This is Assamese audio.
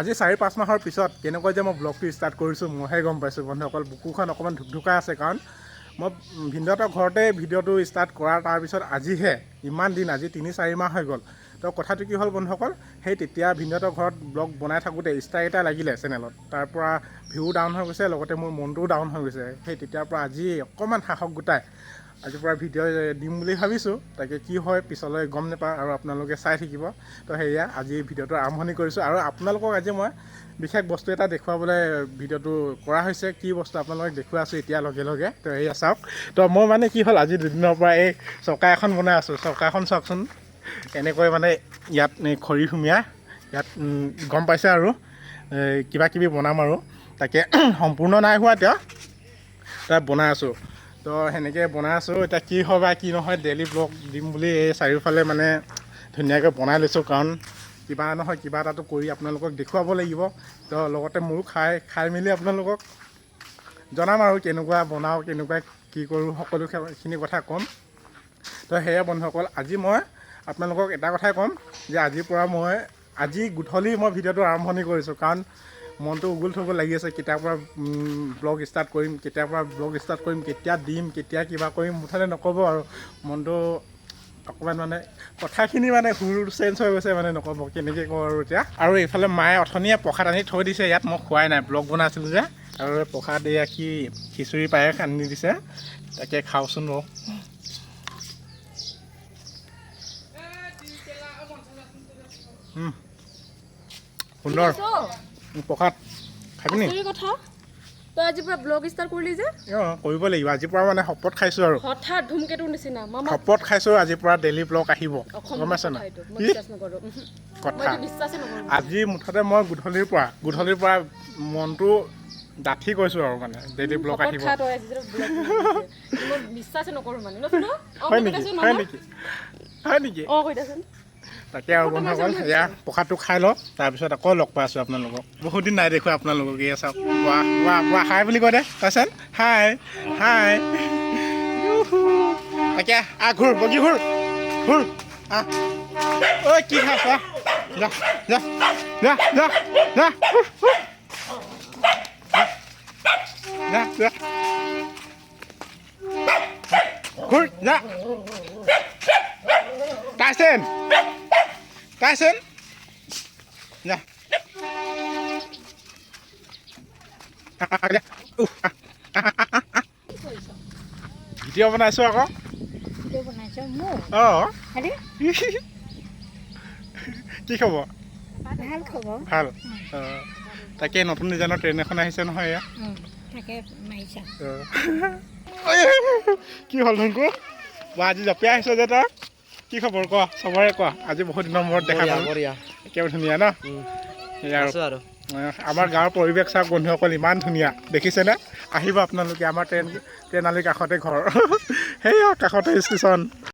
আজি চাৰি পাঁচ মাহৰ পিছত কেনেকৈ যে মই ব্লগটো ষ্টাৰ্ট কৰিছোঁ মইহে গম পাইছোঁ বন্ধুসকল। বুকুখন অকণমান ধুকধুকা আছে কাৰণ মই ভিনদেউহঁতৰ ঘৰতে ভিডিঅ'টো ষ্টাৰ্ট কৰাৰ তাৰপিছত আজিহে ইমান দিন আজি তিনি চাৰি মাহ হৈ গ'ল। তো কথাটো কি হ'ল বন্ধুসকল? সেই তেতিয়া ভিনদেউহঁতৰ ঘৰত ব্লগ বনাই থাকোঁতে ষ্টাৰ এটা লাগিলে চেনেলত তাৰ পৰা ভিউ ডাউন হৈ গৈছে লগতে মোৰ মনটোও ডাউন হৈ গৈছে। সেই তেতিয়াৰ পৰা আজি অকণমান সাহস গোটাই আজিৰ পৰা ভিডিঅ' দিম বুলি ভাবিছোঁ তাকে কি হয় পিছলৈ গম নাপাওঁ আৰু আপোনালোকে চাই থাকিব। তো সেয়া আজি ভিডিঅ'টো আৰম্ভণি কৰিছোঁ আৰু আপোনালোকক আজি মই বিশেষ বস্তু এটা দেখুৱাবলৈ ভিডিঅ'টো কৰা হৈছে কি বস্তু আপোনালোকক দেখুৱাইছোঁ এতিয়া লগে লগে। তো এয়া চাওক তো মই মানে কি হ'ল আজি দুদিনৰ পৰা এই চকা এখন বনাই আছোঁ। চকাখন চাওকচোন এনেকৈ মানে ইয়াত খৰি সুমিয়াই ইয়াত গম পাইছে আৰু কিবা কিবি বনাম আৰু। তাকে সম্পূৰ্ণ নাই হোৱা এতিয়া তাত বনাই আছোঁ। তো সেনেকৈ বনাই আছোঁ এতিয়া কি হয় বা কি নহয় ডেইলি ব্লগ দিম বুলি এই চাৰিওফালে মানে ধুনীয়াকৈ বনাই লৈছোঁ। কাৰণ কিবা নহয় কিবা এটাতো কৰি আপোনালোকক দেখুৱাব লাগিব। তো লগতে মোৰো খাই খাই মেলি আপোনালোকক জনাম আৰু কেনেকুৱা বনাওঁ কেনেকুৱা কি কৰোঁ সকলোখিনি কথা ক'ম। তো সেয়া বন্ধুসকল আজি মই আপোনালোকক এটা কথাই ক'ম যে আজিৰ পৰা মই আজি গধূলি মই ভিডিঅ'টো আৰম্ভণি কৰিছোঁ। কাৰণ মনটো উগুল থুগুল লাগি আছে কেতিয়াৰ পৰা ব্লগ ষ্টাৰ্ট কৰিম কেতিয়াৰ পৰা ব্লগ ষ্টাৰ্ট কৰিম কেতিয়া দিম কেতিয়া কিবা কৰিম মুঠতে নক'ব আৰু। মনটো অকণমান মানে কথাখিনি মানে সুৰ চেঞ্জ হৈ গৈছে মানে নক'ব কেনেকৈ কওঁ আৰু এতিয়া। আৰু এইফালে মায়ে অথনিয়ে প্ৰসাদ আনি থৈ দিছে ইয়াত মই খোৱাই নাই ব্লগ বনাইছিলোঁ যে। আৰু প্ৰসাদ এয়া কি খিচিৰি পায়স আনি দিছে তাকে খাওঁচোন বাৰু। সুন্দৰ। প্ৰসাদ। খাবি নি? কথা। তই আজি পুৰা ব্লগ ষ্টাৰ্ট কৰিলি যে? অঁ কৰিব লাগিব। আজিৰ পৰা মানে শপত খাইছোঁ আৰু। হঠাৎ ধুমকেতুৰ নিচিনা। মামা শপত খাইছোঁ আজিৰ পৰা ডেইলি ব্লগ আহিব। গম পাইছে নাই? বিশ্বাস। মই কথা আজি মুঠতে মই গধূলিৰ পৰা গধূলিৰ পৰা মনটো ডাঠি কৈছোঁ আৰু মানে। ডেইলি ব্লগ আহিব। বিশ্বাসেই নকৰোঁ মানে। হয় নেকি? হয় নেকি? হয় নেকি? অ কৈ দেচোন। তাকে আৰু বন্ধুসকল এয়া প্ৰসাদটো খাই লওঁ তাৰপিছত আকৌ লগ পাই আছোঁ আপোনালোকক। বহুত দিন নাই দেখুৱা আপোনালোকক। এয়া চাওক। ৱা ৱা ৱা হাই বুলি কয় দে। তাৰপিছত হাই হাই। তাকে আহ ঘূৰ বগী ঘূৰ। ঘূৰ। আহ। ঐ কি খাইছ যা যা যা যা যা। যা যা। ঘূৰ যা। Tyson! Tyson! Ya. ভিডিঅ' বনাইছোঁ আকৌ অঁ কি খবৰ ভালো খবৰ ভালো অঁ তাকে নতুন ডিজাইনৰ ট্ৰেইন এখন আহিছে নহয় এয়া। কি হ'ল ধনকু বা আজি জঁপিয়াই আহিছ যে তই কি খবৰ ক চবৰে ক আজি বহুত দিনৰ মূৰত দেখা পালোঁ। একেবাৰে ধুনীয়া ন? আমাৰ গাঁৱৰ পৰিৱেশ চাওক বন্ধুসকল ইমান ধুনীয়া। দেখিছেনে? আহিব আপোনালোকে আমাৰ ট্ৰেইন ট্ৰেইন আলিৰ কাষতে ঘৰ। সেয়া কাষতে ষ্টেচন